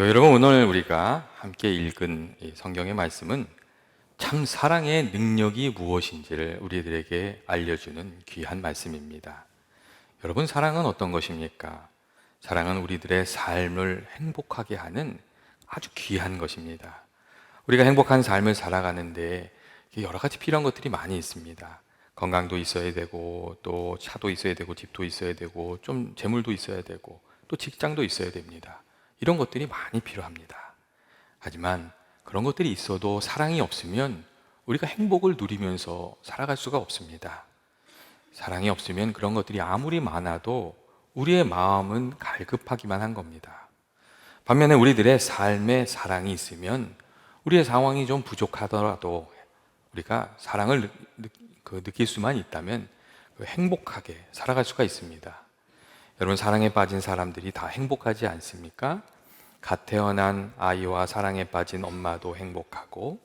여러분, 오늘 우리가 함께 읽은 이 성경의 말씀은 참 사랑의 능력이 무엇인지를 우리들에게 알려주는 귀한 말씀입니다. 여러분, 사랑은 어떤 것입니까? 사랑은 우리들의 삶을 행복하게 하는 아주 귀한 것입니다. 우리가 행복한 삶을 살아가는데 여러 가지 필요한 것들이 많이 있습니다. 건강도 있어야 되고, 또 차도 있어야 되고, 집도 있어야 되고, 좀 재물도 있어야 되고, 또 직장도 있어야 됩니다. 이런 것들이 많이 필요합니다. 하지만 그런 것들이 있어도 사랑이 없으면 우리가 행복을 누리면서 살아갈 수가 없습니다. 사랑이 없으면 그런 것들이 아무리 많아도 우리의 마음은 갈급하기만 한 겁니다. 반면에 우리들의 삶에 사랑이 있으면 우리의 상황이 좀 부족하더라도 우리가 사랑을 그 느낄 수만 있다면 그 행복하게 살아갈 수가 있습니다. 여러분 사랑에 빠진 사람들이 다 행복하지 않습니까? 갓 태어난 아이와 사랑에 빠진 엄마도 행복하고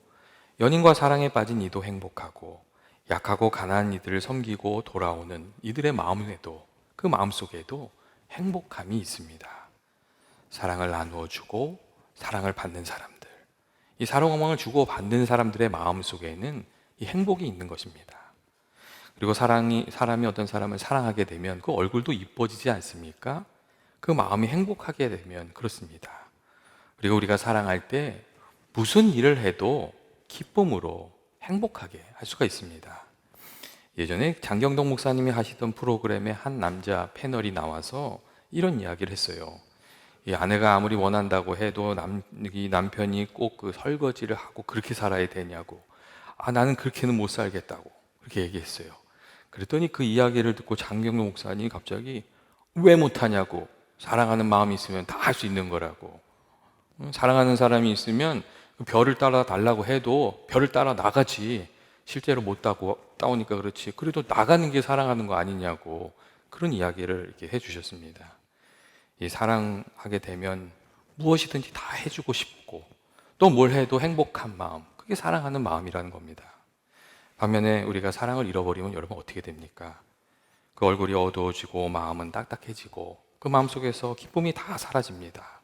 연인과 사랑에 빠진 이도 행복하고 약하고 가난한 이들을 섬기고 돌아오는 이들의 마음에도 그 마음속에도 행복함이 있습니다. 사랑을 나누어 주고 사랑을 받는 사람들. 이 사랑을 주고 받는 사람들의 마음 속에는 이 행복이 있는 것입니다. 그리고 사랑이 사람이 어떤 사람을 사랑하게 되면 그 얼굴도 이뻐지지 않습니까? 그 마음이 행복하게 되면 그렇습니다. 그리고 우리가 사랑할 때 무슨 일을 해도 기쁨으로 행복하게 할 수가 있습니다. 예전에 장경동 목사님이 하시던 프로그램에 한 남자 패널이 나와서 이런 이야기를 했어요. 이 아내가 아무리 원한다고 해도 남, 이 남편이 꼭 그 설거지를 하고 그렇게 살아야 되냐고. 아, 나는 그렇게는 못 살겠다고. 그렇게 얘기했어요. 그랬더니 그 이야기를 듣고 장경동 목사님이 갑자기 왜 못하냐고. 사랑하는 마음이 있으면 다 할 수 있는 거라고. 사랑하는 사람이 있으면 그 별을 따라 달라고 해도 별을 따라 나가지. 실제로 못 따고 따오니까 그렇지. 그래도 나가는 게 사랑하는 거 아니냐고 그런 이야기를 이렇게 해주셨습니다. 이 사랑하게 되면 무엇이든지 다 해주고 싶고 또 뭘 해도 행복한 마음 그게 사랑하는 마음이라는 겁니다. 반면에 우리가 사랑을 잃어버리면 여러분 어떻게 됩니까? 그 얼굴이 어두워지고 마음은 딱딱해지고 그 마음 속에서 기쁨이 다 사라집니다.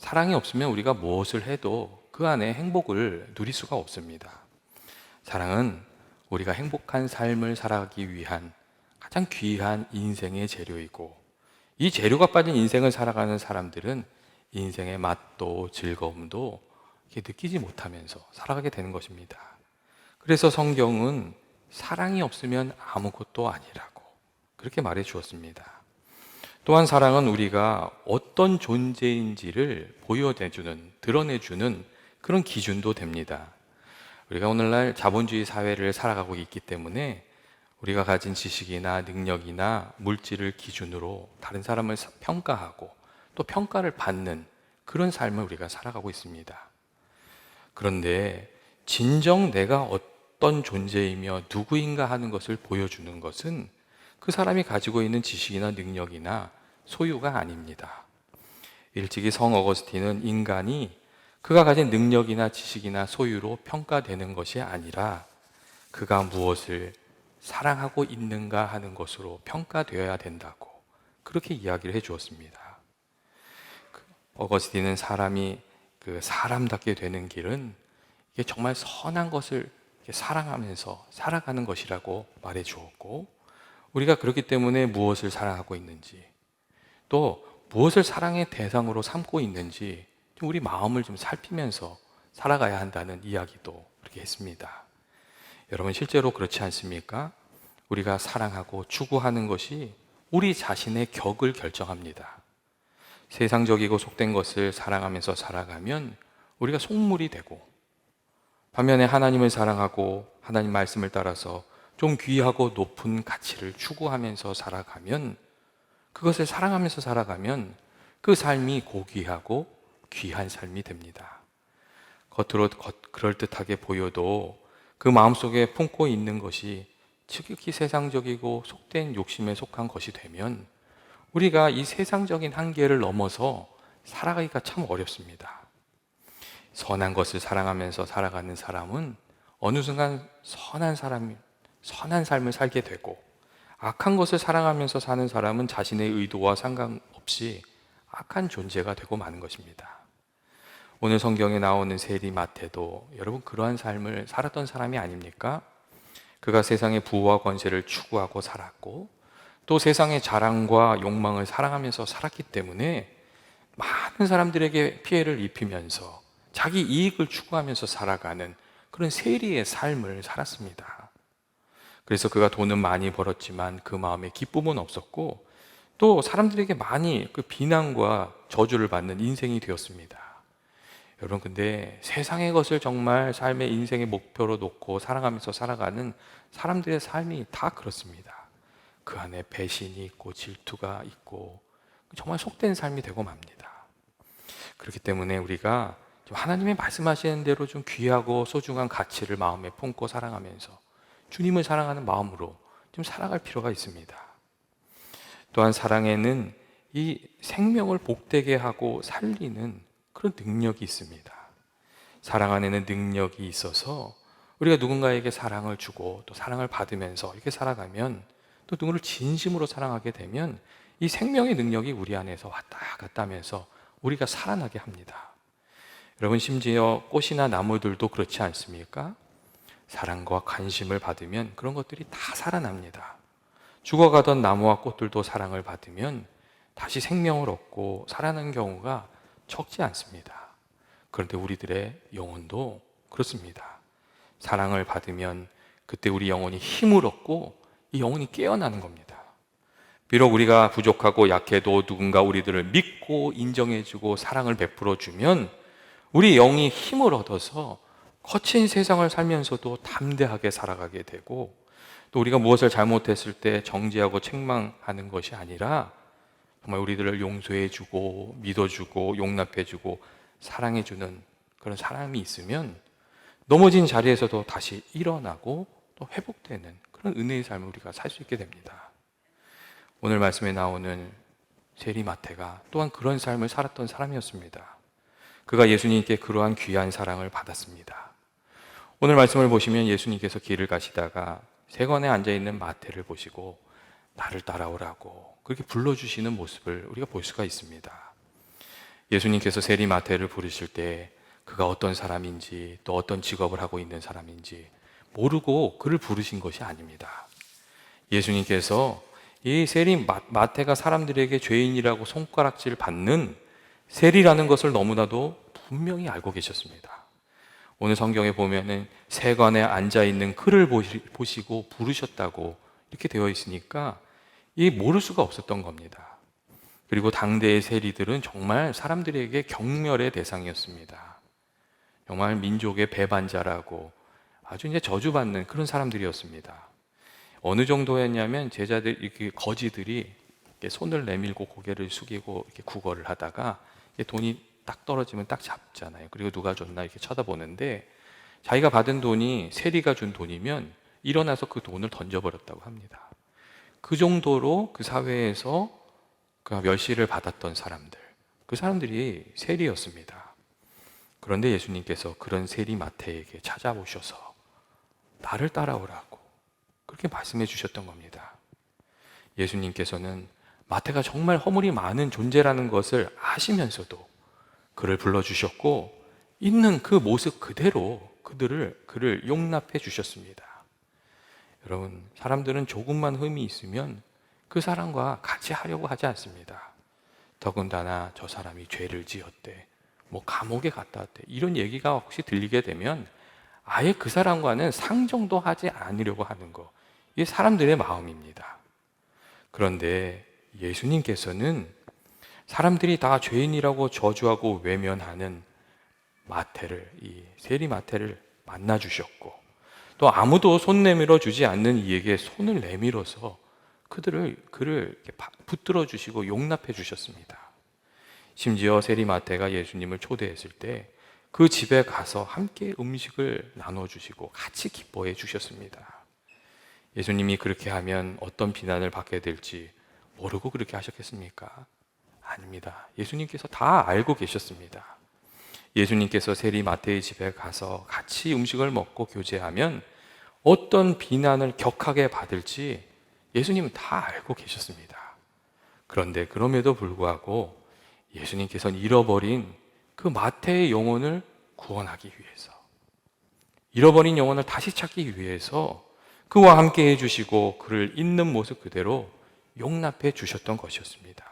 사랑이 없으면 우리가 무엇을 해도 그 안에 행복을 누릴 수가 없습니다. 사랑은 우리가 행복한 삶을 살아가기 위한 가장 귀한 인생의 재료이고 이 재료가 빠진 인생을 살아가는 사람들은 인생의 맛도 즐거움도 느끼지 못하면서 살아가게 되는 것입니다. 그래서 성경은 사랑이 없으면 아무것도 아니라고 그렇게 말해 주었습니다. 또한 사랑은 우리가 어떤 존재인지를 보여내주는, 드러내주는 그런 기준도 됩니다. 우리가 오늘날 자본주의 사회를 살아가고 있기 때문에 우리가 가진 지식이나 능력이나 물질을 기준으로 다른 사람을 평가하고 또 평가를 받는 그런 삶을 우리가 살아가고 있습니다. 그런데 진정 내가 어떤 존재이며 누구인가 하는 것을 보여주는 것은 그 사람이 가지고 있는 지식이나 능력이나 소유가 아닙니다. 일찍이 성 어거스틴은 인간이 그가 가진 능력이나 지식이나 소유로 평가되는 것이 아니라 그가 무엇을 사랑하고 있는가 하는 것으로 평가되어야 된다고 그렇게 이야기를 해 주었습니다. 어거스틴은 사람이 그 사람답게 되는 길은 이게 정말 선한 것을 사랑하면서 살아가는 것이라고 말해 주었고 우리가 그렇기 때문에 무엇을 사랑하고 있는지 또 무엇을 사랑의 대상으로 삼고 있는지 우리 마음을 좀 살피면서 살아가야 한다는 이야기도 그렇게 했습니다. 여러분 실제로 그렇지 않습니까? 우리가 사랑하고 추구하는 것이 우리 자신의 격을 결정합니다. 세상적이고 속된 것을 사랑하면서 살아가면 우리가 속물이 되고 반면에 하나님을 사랑하고 하나님 말씀을 따라서 좀 귀하고 높은 가치를 추구하면서 살아가면 그것을 사랑하면서 살아가면 그 삶이 고귀하고 귀한 삶이 됩니다. 겉으로 그럴듯하게 보여도 그 마음속에 품고 있는 것이 지극히 세상적이고 속된 욕심에 속한 것이 되면 우리가 이 세상적인 한계를 넘어서 살아가기가 참 어렵습니다. 선한 것을 사랑하면서 살아가는 사람은 어느 순간 선한 사람, 선한 삶을 살게 되고 악한 것을 사랑하면서 사는 사람은 자신의 의도와 상관없이 악한 존재가 되고 마는 것입니다. 오늘 성경에 나오는 세리 마태도 여러분 그러한 삶을 살았던 사람이 아닙니까? 그가 세상의 부와 권세를 추구하고 살았고 또 세상의 자랑과 욕망을 사랑하면서 살았기 때문에 많은 사람들에게 피해를 입히면서 자기 이익을 추구하면서 살아가는 그런 세리의 삶을 살았습니다. 그래서 그가 돈은 많이 벌었지만 그 마음에 기쁨은 없었고 또 사람들에게 많이 그 비난과 저주를 받는 인생이 되었습니다. 여러분 근데 세상의 것을 정말 삶의 인생의 목표로 놓고 살아가면서 살아가는 사람들의 삶이 다 그렇습니다. 그 안에 배신이 있고 질투가 있고 정말 속된 삶이 되고 맙니다. 그렇기 때문에 우리가 좀 하나님의 말씀하시는 대로 좀 귀하고 소중한 가치를 마음에 품고 사랑하면서 주님을 사랑하는 마음으로 좀 살아갈 필요가 있습니다. 또한 사랑에는 이 생명을 복되게 하고 살리는 그런 능력이 있습니다. 사랑 안에는 능력이 있어서 우리가 누군가에게 사랑을 주고 또 사랑을 받으면서 이렇게 살아가면 또 누구를 진심으로 사랑하게 되면 이 생명의 능력이 우리 안에서 왔다 갔다 하면서 우리가 살아나게 합니다. 여러분 심지어 꽃이나 나무들도 그렇지 않습니까? 사랑과 관심을 받으면 그런 것들이 다 살아납니다. 죽어가던 나무와 꽃들도 사랑을 받으면 다시 생명을 얻고 살아나는 경우가 적지 않습니다. 그런데 우리들의 영혼도 그렇습니다. 사랑을 받으면 그때 우리 영혼이 힘을 얻고 이 영혼이 깨어나는 겁니다. 비록 우리가 부족하고 약해도 누군가 우리들을 믿고 인정해주고 사랑을 베풀어 주면 우리 영이 힘을 얻어서 거친 세상을 살면서도 담대하게 살아가게 되고 또 우리가 무엇을 잘못했을 때 정지하고 책망하는 것이 아니라 정말 우리들을 용서해주고 믿어주고 용납해주고 사랑해주는 그런 사람이 있으면 넘어진 자리에서도 다시 일어나고 또 회복되는 그런 은혜의 삶을 우리가 살 수 있게 됩니다. 오늘 말씀에 나오는 세리마테가 또한 그런 삶을 살았던 사람이었습니다. 그가 예수님께 그러한 귀한 사랑을 받았습니다. 오늘 말씀을 보시면 예수님께서 길을 가시다가 세관에 앉아 있는 마태를 보시고 나를 따라오라고 그렇게 불러주시는 모습을 우리가 볼 수가 있습니다. 예수님께서 세리 마태를 부르실 때 그가 어떤 사람인지 또 어떤 직업을 하고 있는 사람인지 모르고 그를 부르신 것이 아닙니다. 예수님께서 이 세리 마태가 사람들에게 죄인이라고 손가락질 받는 세리라는 것을 너무나도 분명히 알고 계셨습니다. 오늘 성경에 보면은 세관에 앉아 있는 그를 보시고 부르셨다고 이렇게 되어 있으니까 이 모를 수가 없었던 겁니다. 그리고 당대의 세리들은 정말 사람들에게 경멸의 대상이었습니다. 정말 민족의 배반자라고 아주 이제 저주받는 그런 사람들이었습니다. 어느 정도였냐면 제자들 이렇게 거지들이 이렇게 손을 내밀고 고개를 숙이고 이렇게 구걸을 하다가 돈이 딱 떨어지면 딱 잡잖아요. 그리고 누가 줬나 이렇게 쳐다보는데 자기가 받은 돈이 세리가 준 돈이면 일어나서 그 돈을 던져버렸다고 합니다. 그 정도로 그 사회에서 그 멸시를 받았던 사람들, 그 사람들이 세리였습니다. 그런데 예수님께서 그런 세리 마태에게 찾아오셔서 나를 따라오라고 그렇게 말씀해 주셨던 겁니다. 예수님께서는 마태가 정말 허물이 많은 존재라는 것을 아시면서도 그를 불러주셨고 있는 그 모습 그대로 그들을 그를 용납해 주셨습니다. 여러분 사람들은 조금만 흠이 있으면 그 사람과 같이 하려고 하지 않습니다. 더군다나 저 사람이 죄를 지었대, 뭐 감옥에 갔다 왔대 이런 얘기가 혹시 들리게 되면 아예 그 사람과는 상정도 하지 않으려고 하는 거 이게 사람들의 마음입니다. 그런데 예수님께서는 사람들이 다 죄인이라고 저주하고 외면하는 마태를 이 세리 마태를 만나 주셨고 또 아무도 손 내밀어 주지 않는 이에게 손을 내밀어서 그들을 그를 붙들어 주시고 용납해 주셨습니다. 심지어 세리 마태가 예수님을 초대했을 때 그 집에 가서 함께 음식을 나눠 주시고 같이 기뻐해 주셨습니다. 예수님이 그렇게 하면 어떤 비난을 받게 될지 모르고 그렇게 하셨겠습니까? 아닙니다. 예수님께서 다 알고 계셨습니다. 예수님께서 세리 마태의 집에 가서 같이 음식을 먹고 교제하면 어떤 비난을 격하게 받을지 예수님은 다 알고 계셨습니다. 그런데 그럼에도 불구하고 예수님께서는 잃어버린 그 마태의 영혼을 구원하기 위해서 잃어버린 영혼을 다시 찾기 위해서 그와 함께 해주시고 그를 있는 모습 그대로 용납해 주셨던 것이었습니다.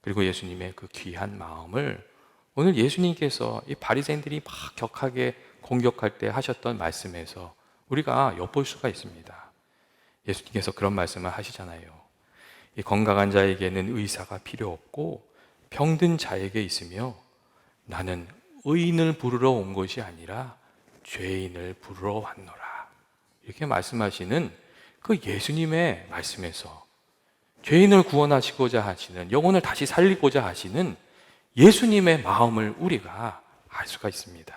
그리고 예수님의 그 귀한 마음을 오늘 예수님께서 이 바리새인들이 막 격하게 공격할 때 하셨던 말씀에서 우리가 엿볼 수가 있습니다. 예수님께서 그런 말씀을 하시잖아요. 이 건강한 자에게는 의사가 필요 없고 병든 자에게 있으며 나는 의인을 부르러 온 것이 아니라 죄인을 부르러 왔노라. 이렇게 말씀하시는 그 예수님의 말씀에서 죄인을 구원하시고자 하시는 영혼을 다시 살리고자 하시는 예수님의 마음을 우리가 알 수가 있습니다.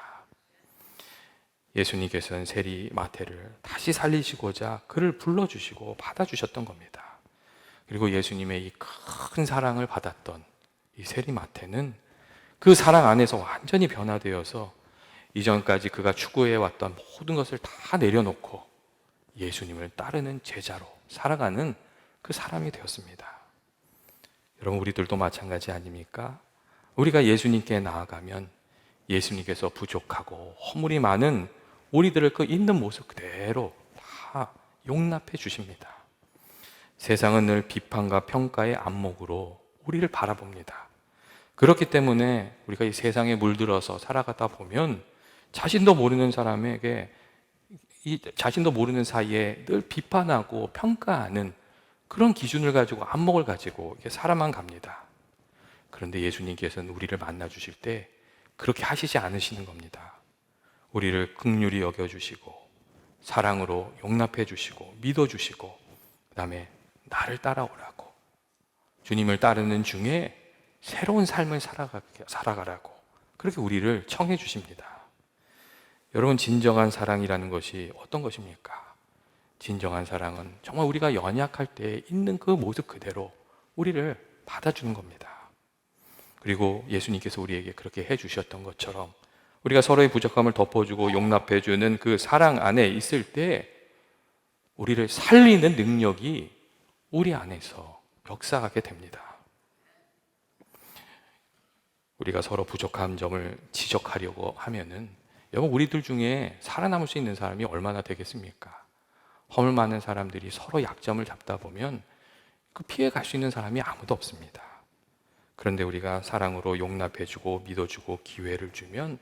예수님께서는 세리 마태를 다시 살리시고자 그를 불러주시고 받아주셨던 겁니다. 그리고 예수님의 이 큰 사랑을 받았던 이 세리 마태는 그 사랑 안에서 완전히 변화되어서 이전까지 그가 추구해 왔던 모든 것을 다 내려놓고 예수님을 따르는 제자로 살아가는 그 사람이 되었습니다. 여러분, 우리들도 마찬가지 아닙니까? 우리가 예수님께 나아가면 예수님께서 부족하고 허물이 많은 우리들을 그 있는 모습 그대로 다 용납해 주십니다. 세상은 늘 비판과 평가의 안목으로 우리를 바라봅니다. 그렇기 때문에 우리가 이 세상에 물들어서 살아가다 보면 자신도 모르는 사람에게 이 자신도 모르는 사이에 늘 비판하고 평가하는 그런 기준을 가지고 안목을 가지고 살아만 갑니다. 그런데 예수님께서는 우리를 만나 주실 때 그렇게 하시지 않으시는 겁니다. 우리를 극률히 여겨 주시고 사랑으로 용납해 주시고 믿어 주시고 그다음에 나를 따라오라고 주님을 따르는 중에 새로운 삶을 살아가, 살아가라고 그렇게 우리를 청해 주십니다. 여러분 진정한 사랑이라는 것이 어떤 것입니까? 진정한 사랑은 정말 우리가 연약할 때 있는 그 모습 그대로 우리를 받아주는 겁니다. 그리고 예수님께서 우리에게 그렇게 해주셨던 것처럼 우리가 서로의 부족함을 덮어주고 용납해주는 그 사랑 안에 있을 때 우리를 살리는 능력이 우리 안에서 역사하게 됩니다. 우리가 서로 부족한 점을 지적하려고 하면은 여러분 우리들 중에 살아남을 수 있는 사람이 얼마나 되겠습니까? 허물 많은 사람들이 서로 약점을 잡다 보면 그 피해 갈 수 있는 사람이 아무도 없습니다. 그런데 우리가 사랑으로 용납해주고 믿어주고 기회를 주면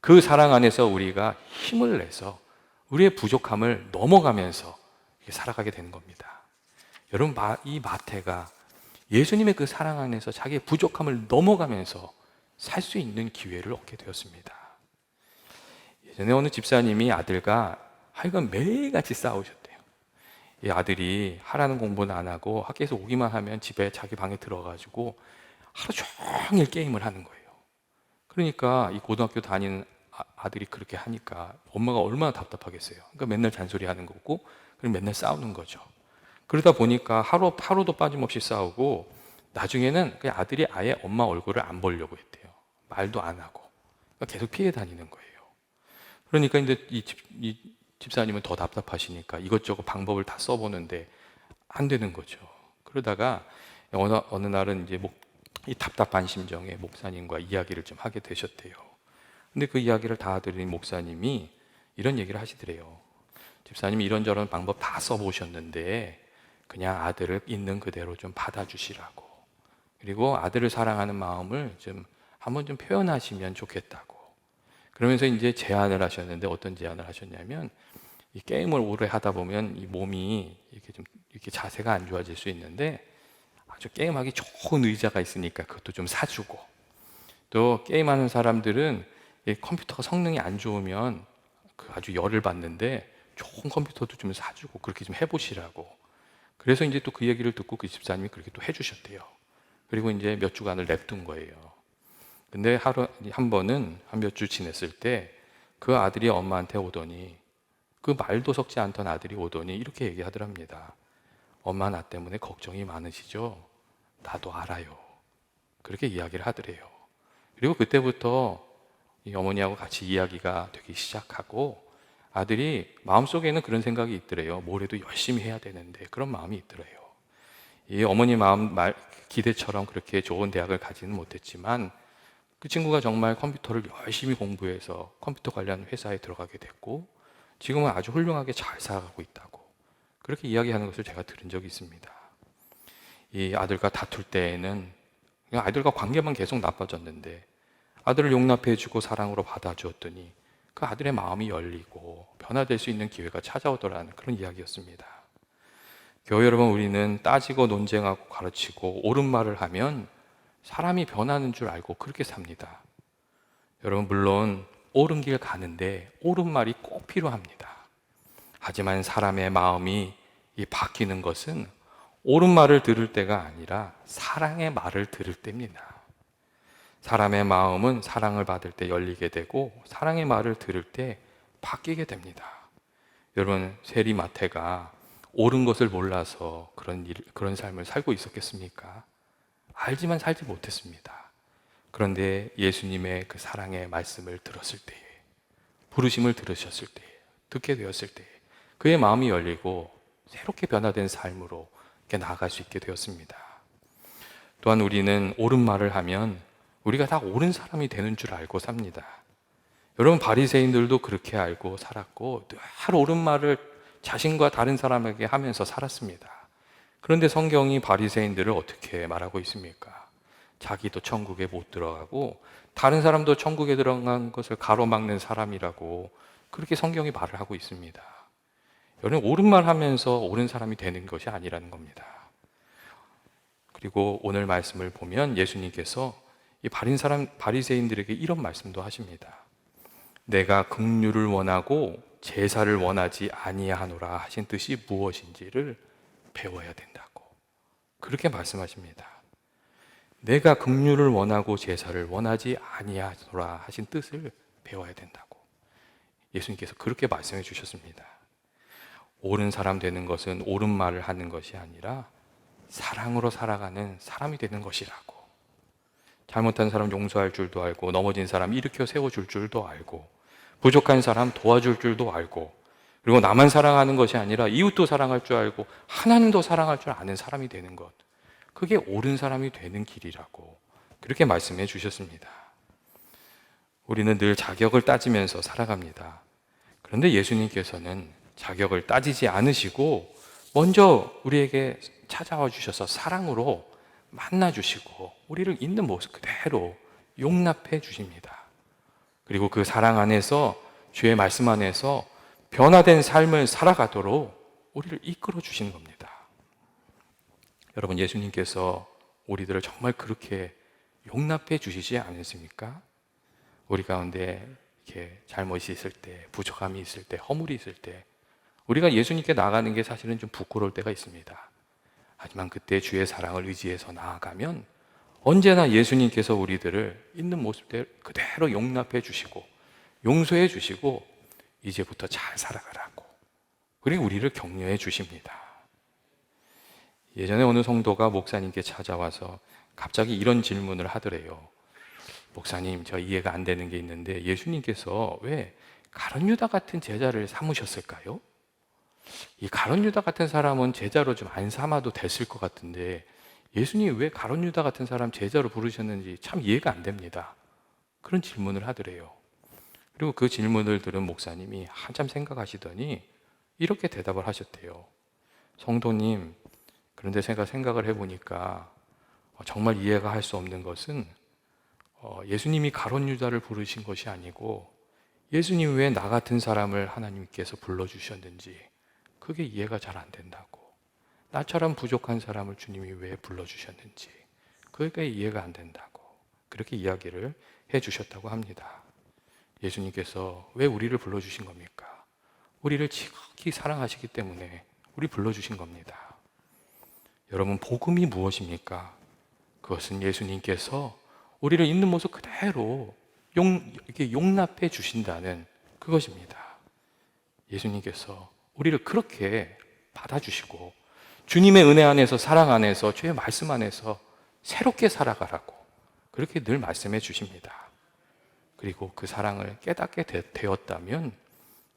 그 사랑 안에서 우리가 힘을 내서 우리의 부족함을 넘어가면서 살아가게 되는 겁니다. 여러분 이 마태가 예수님의 그 사랑 안에서 자기의 부족함을 넘어가면서 살 수 있는 기회를 얻게 되었습니다. 예전에 어느 집사님이 아들과 하여간 매일같이 싸우셨대요. 이 아들이 하라는 공부는 안 하고 학교에서 오기만 하면 집에 자기 방에 들어가지고 하루 종일 게임을 하는 거예요. 그러니까 이 고등학교 다니는 아, 아들이 그렇게 하니까 엄마가 얼마나 답답하겠어요. 그러니까 맨날 잔소리 하는 거고, 그럼 맨날 싸우는 거죠. 그러다 보니까 하루, 하루도 빠짐없이 싸우고, 나중에는 그 아들이 아예 엄마 얼굴을 안 보려고 했대요. 말도 안 하고. 그러니까 계속 피해 다니는 거예요. 그러니까 이제 이, 집, 이 집사님은 더 답답하시니까 이것저것 방법을 다 써보는데 안 되는 거죠. 그러다가 어느, 어느 날은 이제 목, 이 답답한 심정에 목사님과 이야기를 좀 하게 되셨대요. 근데 그 이야기를 다 들은 목사님이 이런 얘기를 하시더래요. 집사님이 이런저런 방법 다 써보셨는데 그냥 아들을 있는 그대로 좀 받아주시라고. 그리고 아들을 사랑하는 마음을 좀 한번 좀 표현하시면 좋겠다고. 그러면서 이제 제안을 하셨는데 어떤 제안을 하셨냐면 이 게임을 오래 하다 보면 이 몸이 이렇게 좀 이렇게 자세가 안 좋아질 수 있는데 아주 게임하기 좋은 의자가 있으니까 그것도 좀 사주고 또 게임하는 사람들은 컴퓨터가 성능이 안 좋으면 그 아주 열을 받는데 좋은 컴퓨터도 좀 사주고 그렇게 좀 해보시라고 그래서 이제 또 그 얘기를 듣고 그 집사님이 그렇게 또 해주셨대요. 그리고 이제 몇 주간을 냅둔 거예요. 근데 하루 한 번은 한 몇 주 지냈을 때 그 아들이 엄마한테 오더니 그 말도 섞지 않던 아들이 오더니 이렇게 얘기하더랍니다. 엄마 나 때문에 걱정이 많으시죠? 나도 알아요. 그렇게 이야기를 하더래요. 그리고 그때부터 이 어머니하고 같이 이야기가 되기 시작하고 아들이 마음속에는 그런 생각이 있더래요. 뭐래도 열심히 해야 되는데 그런 마음이 있더래요. 이 어머니 마음 말 기대처럼 그렇게 좋은 대학을 가지는 못했지만 그 친구가 정말 컴퓨터를 열심히 공부해서 컴퓨터 관련 회사에 들어가게 됐고 지금은 아주 훌륭하게 잘 살아가고 있다고 그렇게 이야기하는 것을 제가 들은 적이 있습니다. 이 아들과 다툴 때에는 그냥 아들과 관계만 계속 나빠졌는데 아들을 용납해주고 사랑으로 받아주었더니 그 아들의 마음이 열리고 변화될 수 있는 기회가 찾아오더라는 그런 이야기였습니다. 교회 여러분, 우리는 따지고 논쟁하고 가르치고 옳은 말을 하면 사람이 변하는 줄 알고 그렇게 삽니다. 여러분, 물론 옳은 길 가는데 옳은 말이 꼭 필요합니다. 하지만 사람의 마음이 이 바뀌는 것은 옳은 말을 들을 때가 아니라 사랑의 말을 들을 때입니다. 사람의 마음은 사랑을 받을 때 열리게 되고 사랑의 말을 들을 때 바뀌게 됩니다. 여러분 세리마태가 옳은 것을 몰라서 그런 일, 그런 삶을 살고 있었겠습니까? 알지만 살지 못했습니다. 그런데 예수님의 그 사랑의 말씀을 들었을 때에 부르심을 들으셨을 때 듣게 되었을 때 그의 마음이 열리고 새롭게 변화된 삶으로 나아갈 수 있게 되었습니다. 또한 우리는 옳은 말을 하면 우리가 다 옳은 사람이 되는 줄 알고 삽니다. 여러분 바리새인들도 그렇게 알고 살았고 늘 옳은 말을 자신과 다른 사람에게 하면서 살았습니다. 그런데 성경이 바리새인들을 어떻게 말하고 있습니까? 자기도 천국에 못 들어가고 다른 사람도 천국에 들어간 것을 가로막는 사람이라고 그렇게 성경이 말을 하고 있습니다. 여러분 옳은 말 하면서 옳은 사람이 되는 것이 아니라는 겁니다. 그리고 오늘 말씀을 보면 예수님께서 이 바린 사람 바리새인들에게 이런 말씀도 하십니다. 내가 긍휼을 원하고 제사를 원하지 아니하노라 하신 뜻이 무엇인지를 배워야 된다고. 그렇게 말씀하십니다. 내가 긍휼을 원하고 제사를 원하지 아니하노라 하신 뜻을 배워야 된다고. 예수님께서 그렇게 말씀해 주셨습니다. 옳은 사람 되는 것은 옳은 말을 하는 것이 아니라 사랑으로 살아가는 사람이 되는 것이라고. 잘못한 사람 용서할 줄도 알고 넘어진 사람 일으켜 세워 줄 줄도 알고 부족한 사람 도와줄 줄도 알고 그리고 나만 사랑하는 것이 아니라 이웃도 사랑할 줄 알고 하나님도 사랑할 줄 아는 사람이 되는 것 그게 옳은 사람이 되는 길이라고 그렇게 말씀해 주셨습니다. 우리는 늘 자격을 따지면서 살아갑니다. 그런데 예수님께서는 자격을 따지지 않으시고 먼저 우리에게 찾아와 주셔서 사랑으로 만나 주시고 우리를 있는 모습 그대로 용납해 주십니다. 그리고 그 사랑 안에서 주의 말씀 안에서 변화된 삶을 살아가도록 우리를 이끌어 주시는 겁니다. 여러분 예수님께서 우리들을 정말 그렇게 용납해 주시지 않으십니까? 우리 가운데 이렇게 잘못이 있을 때, 부족함이 있을 때, 허물이 있을 때 우리가 예수님께 나가는 게 사실은 좀 부끄러울 때가 있습니다. 하지만 그때 주의 사랑을 의지해서 나아가면 언제나 예수님께서 우리들을 있는 모습 그대로 용납해 주시고 용서해 주시고 이제부터 잘 살아가라고 그리고 우리를 격려해 주십니다. 예전에 어느 성도가 목사님께 찾아와서 갑자기 이런 질문을 하더래요. 목사님, 저 이해가 안 되는 게 있는데 예수님께서 왜 가론 유다 같은 제자를 삼으셨을까요? 이 가론 유다 같은 사람은 제자로 좀 안 삼아도 됐을 것 같은데 예수님이 왜 가론 유다 같은 사람 제자로 부르셨는지 참 이해가 안 됩니다. 그런 질문을 하더래요. 그리고 그 질문을 들은 목사님이 한참 생각하시더니 이렇게 대답을 하셨대요. 성도님, 그런데 제가 생각을 해보니까 정말 이해가 할 수 없는 것은 어, 예수님이 가론 유다를 부르신 것이 아니고 예수님 왜 나 같은 사람을 하나님께서 불러주셨는지 그게 이해가 잘 안 된다고. 나처럼 부족한 사람을 주님이 왜 불러주셨는지 그게 이해가 안 된다고. 그렇게 이야기를 해 주셨다고 합니다. 예수님께서 왜 우리를 불러주신 겁니까? 우리를 지극히 사랑하시기 때문에 우리 불러주신 겁니다. 여러분, 복음이 무엇입니까? 그것은 예수님께서 우리를 있는 모습 그대로 용, 이렇게 용납해 주신다는 그것입니다. 예수님께서 우리를 그렇게 받아주시고 주님의 은혜 안에서 사랑 안에서 주의 말씀 안에서 새롭게 살아가라고 그렇게 늘 말씀해 주십니다. 그리고 그 사랑을 깨닫게 되었다면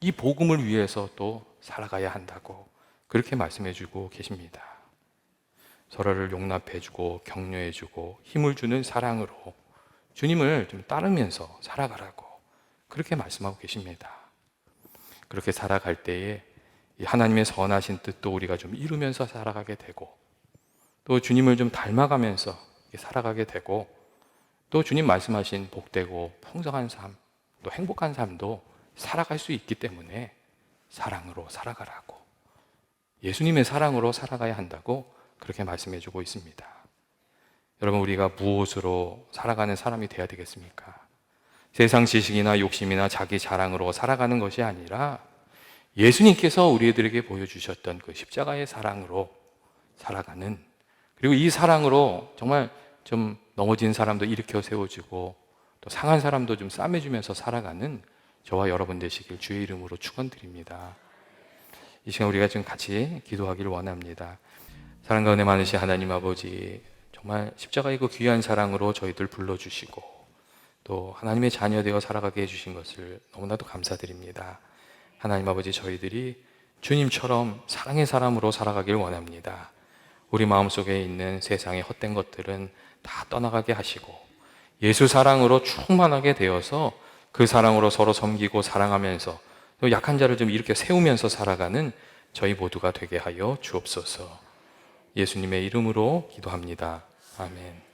이 복음을 위해서 또 살아가야 한다고 그렇게 말씀해 주고 계십니다. 서로를 용납해 주고 격려해 주고 힘을 주는 사랑으로 주님을 좀 따르면서 살아가라고 그렇게 말씀하고 계십니다. 그렇게 살아갈 때에 이 하나님의 선하신 뜻도 우리가 좀 이루면서 살아가게 되고 또 주님을 좀 닮아가면서 살아가게 되고 또 주님 말씀하신 복되고 풍성한 삶, 또 행복한 삶도 살아갈 수 있기 때문에 사랑으로 살아가라고 예수님의 사랑으로 살아가야 한다고 그렇게 말씀해 주고 있습니다. 여러분 우리가 무엇으로 살아가는 사람이 돼야 되겠습니까? 세상 지식이나 욕심이나 자기 자랑으로 살아가는 것이 아니라 예수님께서 우리들에게 보여주셨던 그 십자가의 사랑으로 살아가는 그리고 이 사랑으로 정말 좀 넘어진 사람도 일으켜 세워주고 또 상한 사람도 좀 싸매주면서 살아가는 저와 여러분 되시길 주의 이름으로 축원드립니다. 이 시간 우리가 지금 같이 기도하기를 원합니다. 사랑과 은혜 많으신 하나님 아버지 정말 십자가의 그 귀한 사랑으로 저희들 불러주시고 또 하나님의 자녀 되어 살아가게 해주신 것을 너무나도 감사드립니다. 하나님 아버지 저희들이 주님처럼 사랑의 사람으로 살아가길 원합니다. 우리 마음속에 있는 세상의 헛된 것들은 다 떠나가게 하시고 예수 사랑으로 충만하게 되어서 그 사랑으로 서로 섬기고 사랑하면서 또 약한 자를 좀 이렇게 세우면서 살아가는 저희 모두가 되게 하여 주옵소서. 예수님의 이름으로 기도합니다. 아멘.